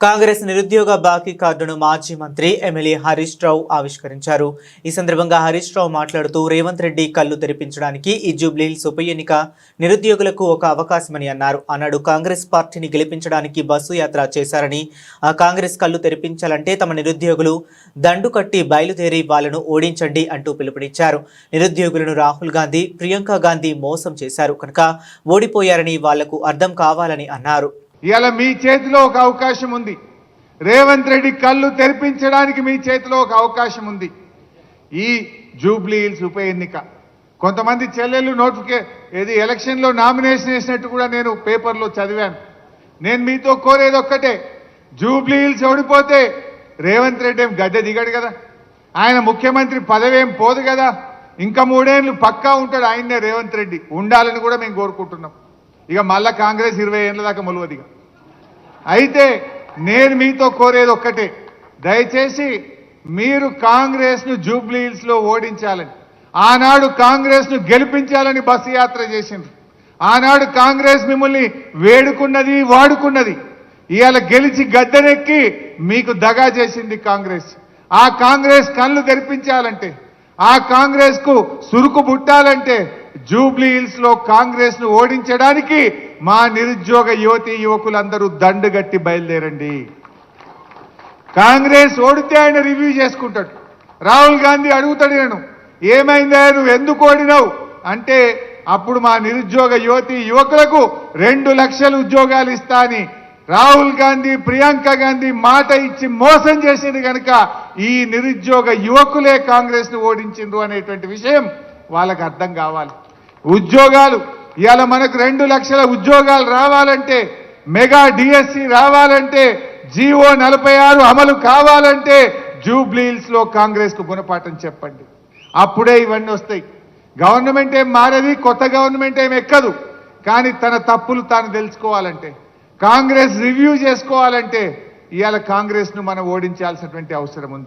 కాంగ్రెస్ నిరుద్యోగ బాకీ కార్డును మాజీ మంత్రి ఎమ్మెల్యే హరీష్ రావు ఆవిష్కరించారు. ఈ సందర్భంగా హరీష్ రావు మాట్లాడుతూ రేవంత్ రెడ్డి కళ్ళు తెరిపించడానికి ఈ జూబ్లీహిల్స్ ఉప ఎన్నిక నిరుద్యోగులకు ఒక అవకాశమని అన్నారు. అన్నాడు కాంగ్రెస్ పార్టీని గెలిపించడానికి బస్సు యాత్ర చేశారని ఆ కాంగ్రెస్ కళ్ళు తెరిపించాలంటే తమ నిరుద్యోగులు దండు కట్టి బయలుదేరి వాళ్ళను ఓడించండి అంటూ పిలుపునిచ్చారు. నిరుద్యోగులను రాహుల్ గాంధీ ప్రియాంక గాంధీ మోసం చేశారు. కనుక ఓడిపోయారని వాళ్ళకు అర్థం కావాలని అన్నారు. ఇలా మీ చేతిలో ఒక అవకాశం ఉంది. రేవంత్ రెడ్డి కళ్ళు తెరిపించడానికి మీ చేతిలో ఒక అవకాశం ఉంది. ఈ జూబ్లీ హిల్స్ ఉప ఎన్నిక. కొంతమంది చెల్లెళ్ళు నోటిఫికే ఏది ఎలక్షన్లో నామినేషన్ వేసినట్టు కూడా నేను పేపర్లో చదివాను. నేను మీతో కోరేది ఒక్కటే జూబ్లీ హిల్స్ ఓడిపోతే రేవంత్ రెడ్డి ఏం గద్దె దిగడు కదా? ఆయన ముఖ్యమంత్రి పదవి ఏం పోదు కదా? ఇంకా మూడేళ్ళు పక్కా ఉంటాడు ఆయన్నే రేవంత్ రెడ్డి. ఉండాలని కూడా మేము కోరుకుంటున్నాం. ఇక మళ్ళా కాంగ్రెస్ ఇరవై ఏళ్ళ దాకా మొలవదిగా అయితే నేను మీతో కోరేది ఒక్కటే. దయచేసి మీరు కాంగ్రెస్ను లో ఓడించాలని ఆనాడు కాంగ్రెస్ను గెలిపించాలని బస్సు యాత్ర చేసిండ్రు. ఆనాడు కాంగ్రెస్ మిమ్మల్ని వేడుకున్నది వాడుకున్నది. ఇవాళ గెలిచి గద్దెనెక్కి మీకు దగా చేసింది కాంగ్రెస్. ఆ కాంగ్రెస్ కళ్ళు తెరిపించాలంటే ఆ కాంగ్రెస్కు సురుకు పుట్టాలంటే జూబ్లీ హిల్స్లో కాంగ్రెస్ను ఓడించడానికి మా నిరుద్యోగ యువతి యువకులందరూ దండుగట్టి బయలుదేరండి. కాంగ్రెస్ ఓడితే ఆయన రివ్యూ చేసుకుంటాడు. రాహుల్ గాంధీ అడుగుతాడు నేను ఏమైందా నువ్వు ఎందుకు ఓడినావు? అంటే అప్పుడు మా నిరుద్యోగ యువతి యువకులకు రెండు లక్షల ఉద్యోగాలు ఇస్తా అని రాహుల్ గాంధీ ప్రియాంక గాంధీ మాట ఇచ్చి మోసం చేసింది కనుక ఈ నిరుద్యోగ యువకులే కాంగ్రెస్ను ఓడించిండ్రు అనేటువంటి విషయం వాళ్ళకు అర్థం కావాలి. ఉద్యోగాలు. ఇవాళ మనకు రెండు లక్షల ఉద్యోగాలు రావాలంటే మెగా డిఎస్సి రావాలంటే జీవో నలభై ఆరు అమలు కావాలంటే జూబ్లీహిల్స్లో లో కాంగ్రెస్కు గుణపాఠం చెప్పండి. అప్పుడే ఇవన్నీ వస్తాయి. గవర్నమెంట్ ఏం మారది కొత్త గవర్నమెంట్ ఏం ఎక్కదు. కానీ తన తప్పులు తాను తెలుసుకోవాలంటే కాంగ్రెస్ రివ్యూ చేసుకోవాలంటే ఇవాళ కాంగ్రెస్ను మనం ఓడించాల్సినటువంటి అవసరం ఉంది.